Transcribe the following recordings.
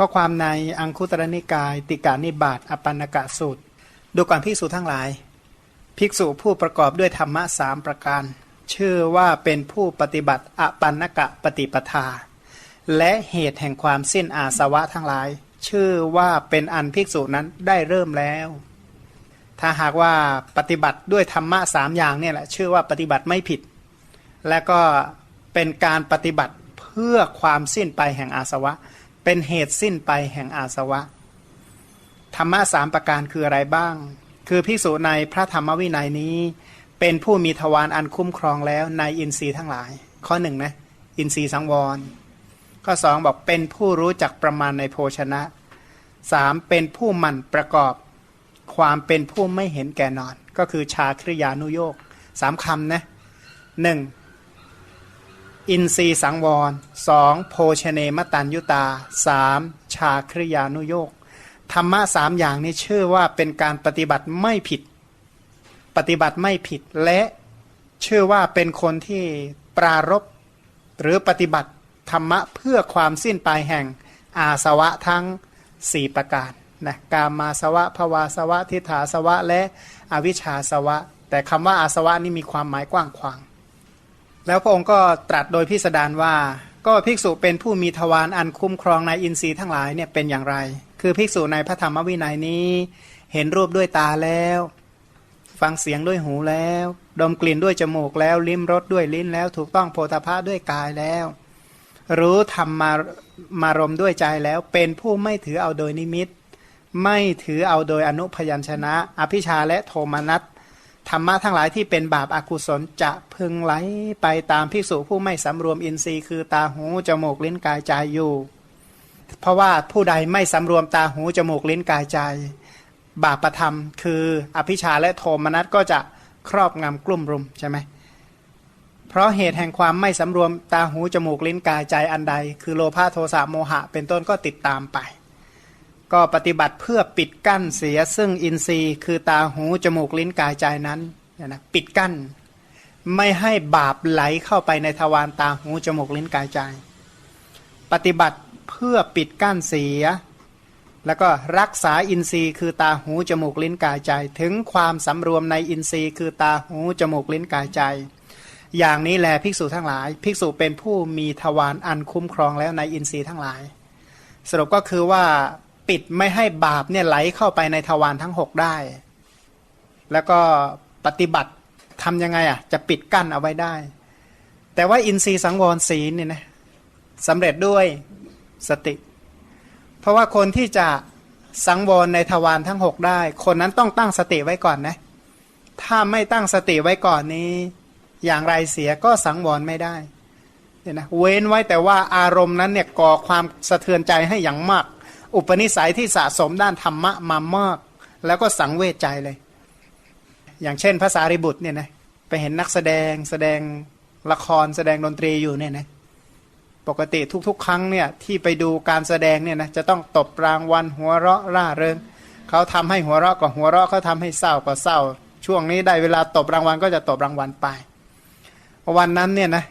ข้อความในอังคุตรนิกาย ติกานิบาตอปันนกะสูตร ดูก่อนภิกษุทั้งหลาย ภิกษุผู้ประกอบด้วยธรรมะสามประการ ชื่อว่าเป็นผู้ปฏิบัติอปันนกะปฏิปทา และเหตุแห่งความสิ้นอาสวะทั้งหลาย ชื่อว่าเป็นอันภิกษุนั้นได้เริ่มแล้ว ถ้าหากว่าปฏิบัติด้วยธรรมะสามอย่างเนี่ยแหละชื่อว่าปฏิบัติไม่ผิด และก็เป็นการปฏิบัติเพื่อความสิ้นไปแห่งอาสวะ เป็นเหตุสิ้นไปแห่งอาสวะ ธรรมะสามประการคืออะไรบ้าง คือภิกษุในพระธรรมวินัยนี้ เป็นผู้มีทวารอันคุ้มครองแล้วในอินทรีย์ทั้งหลาย ข้อหนึ่งนะอินทรีย์สังวร ข้อสองบอกเป็นผู้รู้จักประมาณในโภชนะสามเป็นผู้หมั่นประกอบความเป็นผู้ไม่เห็นแก่นอน ก็คือชาคริยานุโยกสามคำนะหนึ่ง อินทรีสังวรสองโภชเนมตันยุตาสามชาคริยานุโยกธรรมะสามอย่างนี้ชื่อว่าเป็นการปฏิบัติไม่ผิด ปฏิบัติไม่ผิดและชื่อว่าเป็นคนที่ปรารบหรือปฏิบัติธรรมะเพื่อความสิ้นไปแห่งอาสวะทั้งสี่ประการนะกามาสวะภวาสวะทิฏฐาสวะและอวิชชาสวะ แต่คำว่าอาสวะนี่มีความหมายกว้างขวาง แล้วพระองค์ก็ตรัสโดยพิสดารว่า ก็ภิกษุเป็นผู้มีทวารอันคุ้มครองในอินทรีย์ทั้งหลายเนี่ยเป็นอย่างไร คือภิกษุในพระธรรมวินัยนี้ เห็นรูปด้วยตาแล้ว ฟังเสียงด้วยหูแล้ว ดมกลิ่นด้วยจมูกแล้ว ลิ้มรสด้วยลิ้นแล้ว ถูกต้องโพธาภาด้วยกายแล้ว รู้ธรรมมามารมด้วยใจแล้ว เป็นผู้ไม่ถือเอาโดยนิมิต ไม่ถือเอาโดยอนุพยัญชนะ อภิชาและโทมนัส ธรรมะทั้งหลายที่เป็นบาปอากุศลจะพึงไหลไปตามภิกษุผู้ไม่สำรวมอินทรีย์คือตาหูจมูกลิ้นกายใจอยู่ เพราะว่าผู้ใดไม่สำรวมตาหูจมูกลิ้นกายใจ บาปประธรรม คืออภิชาและโทมนัสก็จะครอบงำกลุ่มรุมใช่ไหมเพราะเหตุแห่งความไม่สำรวมตาหูจมูกลิ้นกายใจอันใด คือโลภะโทสะโมหะ เป็นต้นก็ติดตามไป ก็ปฏิบัติเพื่อปิดกั้นเสียซึ่งอินทรีย์ คือตาหูจมูกลิ้นกายใจนั้นเนี่ยนะปิดกั้น ไม่ให้บาปไหลเข้าไปในทวารตาหูจมูกลิ้นกายใจ ปฏิบัติเพื่อปิดกั้นเสีย แล้วก็รักษาอินทรีย์คือตาหูจมูกลิ้นกายใจ ถึงความสำรวมในอินทรีย์ คือตาหูจมูกลิ้นกายใจ อย่างนี้แหละภิกษุทั้งหลาย ภิกษุเป็นผู้มีทวารอันคุ้มครองแล้วในอินทรีย์ทั้งหลาย สรุปก็คือว่า ปิดไม่ให้บาปเนี่ยไหลเข้าไปในทวารทั้งหกได้ แล้วก็ปฏิบัติทำยังไงอะจะปิดกั้นเอาไว้ได้ แต่ว่าอินทรีย์สังวรศีลเนี่ยนะสำเร็จด้วยสติ เพราะว่าคนที่จะสังวรในทวารทั้งหกได้ คนนั้นต้องตั้งสติไว้ก่อนนะถ้าไม่ตั้งสติไว้ก่อนนี้ อย่างไรเสียก็สังวรไม่ได้เนี่ยนะเว้นไว้แต่ว่าอารมณ์นั้นเนี่ยก่อความสะเทือนใจให้อย่างมาก อุปนิสัยที่สะสมด้านธรรมะมามาก แล้วก็สังเวชใจเลย อย่างเช่นภาษาริบุตรเนี่ยนะไปเห็นนักแสดงแสดงละครแสดงดนตรีอยู่เนี่ยนะปกติทุกๆ ครั้งเนี่ยที่ไปดูการแสดงเนี่ยนะจะต้องตบรางวัลหัวเราะร่าเริงเขาทำให้หัวเราะก็หัวเราะเขาทำให้เศร้าก็เศร้า ช่วงนี้ได้เวลาตบรางวัลก็จะตบรางวัลไป วันนั้นเนี่ยนะ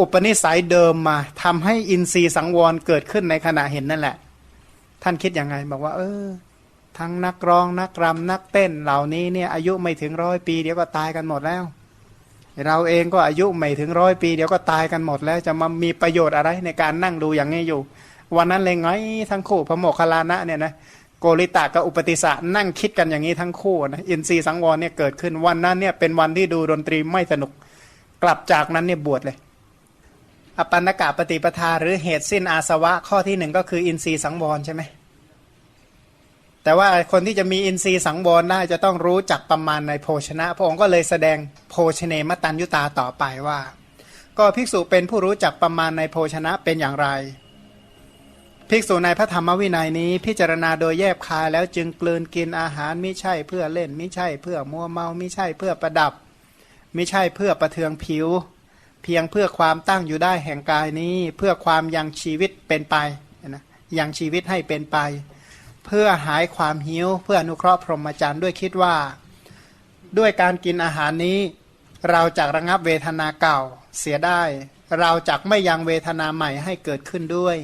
อุปนิสัยเดิมมาทำให้อินทรีย์สังวรเกิดขึ้นในขณะเห็นนั่นแหละ ท่านคิดยังไงบอกว่า เออ ทั้งนักร้องนักรำนักเต้นเหล่านี้เนี่ยอายุไม่ถึงร้อยปีเดี๋ยวก็ตายกันหมดแล้ว เราเองก็อายุไม่ถึงร้อยปี เดี๋ยวก็ตายกันหมดแล้ว จะมามีประโยชน์อะไรในการนั่งดูอย่างนี้อยู่ วันนั้นเลยไงทั้งคู่พระโมคคัลลานะเนี่ยนะโกริตะกับอุปติสะนั่งคิดกันอย่างนี้ทั้งคู่นะอินทรีย์สังวรเนี่ยเกิดขึ้นวันนั้นเนี่ยเป็นวันที่ดูดนตรีไม่สนุกกลับจากนั้นเนี่ยบวชเลย อปันนกะปฏิปทาหรือเหตุสิ้นอาสวะข้อที่หนึ่งก็คืออินทรีย์สังวรใช่ไหมแต่ว่าคนที่จะมีอินทรีย์สังวรได้จะต้องรู้จักประมาณในโภชนะ พระองค์ก็เลยแสดงโภชเนมตันยุตาต่อไปว่า ก็ภิกษุเป็นผู้รู้จักประมาณในโภชนะเป็นอย่างไร ภิกษุในพระธรรมวินัยนี้ พิจารณาโดยแยบคายแล้วจึงกลืนกินอาหารไม่ใช่เพื่อเล่นไม่ใช่เพื่อมัวเมาไม่ใช่เพื่อประดับไม่ใช่เพื่อประเทืองผิว เพียงเพื่อความตั้งอยู่ได้แห่งกายนี้ เพื่อความยังชีวิตเป็นไปนะยังชีวิตให้เป็นไป เพื่อหายความหิว เพื่ออนุเคราะห์พรหมจรรย์ด้วยคิดว่า ด้วยการกินอาหารนี้ เราจะระงับเวทนาเก่าเสียได้ เราจะไม่ยังเวทนาใหม่ให้เกิดขึ้นด้วย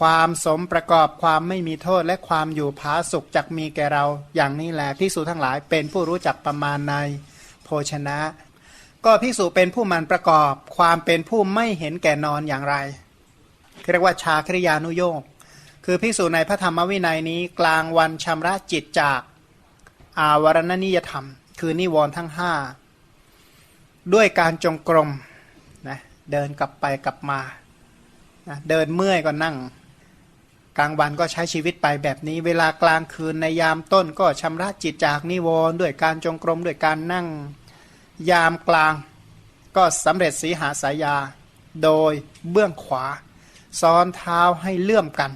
ความสมประกอบความไม่มีโทษและความอยู่ผาสุขจักมีแก่เราอย่างนี้แหละพิสูทั้งหลายเป็นผู้รู้จักประมาณในโภชนะ ก็พิสูจเป็นผู้มันประกอบความเป็นผู้ไม่เห็นแก่นอนอย่างไรเรียกว่าชาคริยานุโยกคือพิสูจในพระธรรมวินัยนี้กลางวันชำระจิตจากอาวรณนิยธรรม คือนิวรณ์ทั้งห้าด้วยการจงกรมนะเดินกลับไปกลับมานะเดินเมื่อยก็นั่ง กลางวันก็ใช้ชีวิตไปแบบนี้ เวลากลางคืนในยามต้นก็ชำระจิตจากนิวรณ์ด้วยการจงกรมด้วยการนั่ง ยามกลางก็สำเร็จสีหาสายา โดยเบื้องขวา ซ้อนเท้าให้เลื่อมกัน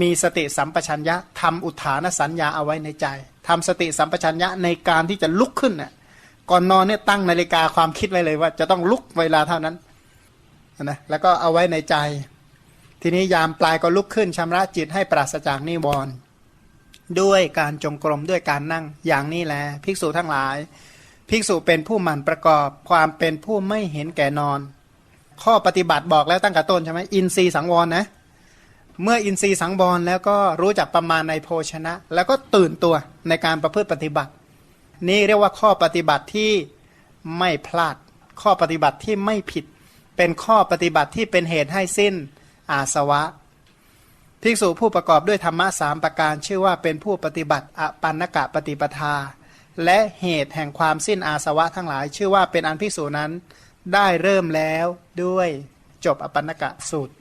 มีสติสัมปชัญญะทำอุทานสัญญาเอาไว้ในใจทำสติสัมปชัญญะในการที่จะลุกขึ้นน่ะก่อนนอนเนี่ยตั้งนาฬิกาความคิดไว้เลยว่า จะต้องลุกเวลาเท่านั้นนะแล้วก็เอาไว้ในใจ ทีนี้ยามปลายก็ลุกขึ้นชำระจิตให้ปราศจากนิวรณ์ด้วยการจงกรมด้วยการนั่งอย่างนี้แหละภิกษุทั้งหลาย ภิกษุเป็นผู้หมั่นประกอบความเป็นผู้ไม่เห็นแก่นอน ข้อปฏิบัติบอกแล้วตั้งแต่ต้นใช่ไหมอินทรีย์สังวรนะ เมื่ออินทรีย์สังวรแล้วก็รู้จักประมาณในโภชนะ แล้วก็ตื่นตัวในการประพฤติปฏิบัติ นี่เรียกว่าข้อปฏิบัติที่ไม่พลาด ข้อปฏิบัติที่ไม่ผิด เป็นข้อปฏิบัติที่เป็นเหตุให้สิ้นอาสวะภิกษุผู้ประกอบด้วยธรรมะสามประการ ชื่อว่าเป็นผู้ปฏิบัติอปันนกะปฏิปทา และเหตุแห่งความสิ้นอาสวะทั้งหลาย ชื่อว่าเป็นอันภิกษุนั้นได้เริ่มแล้วด้วยจบอปันนกะสูตร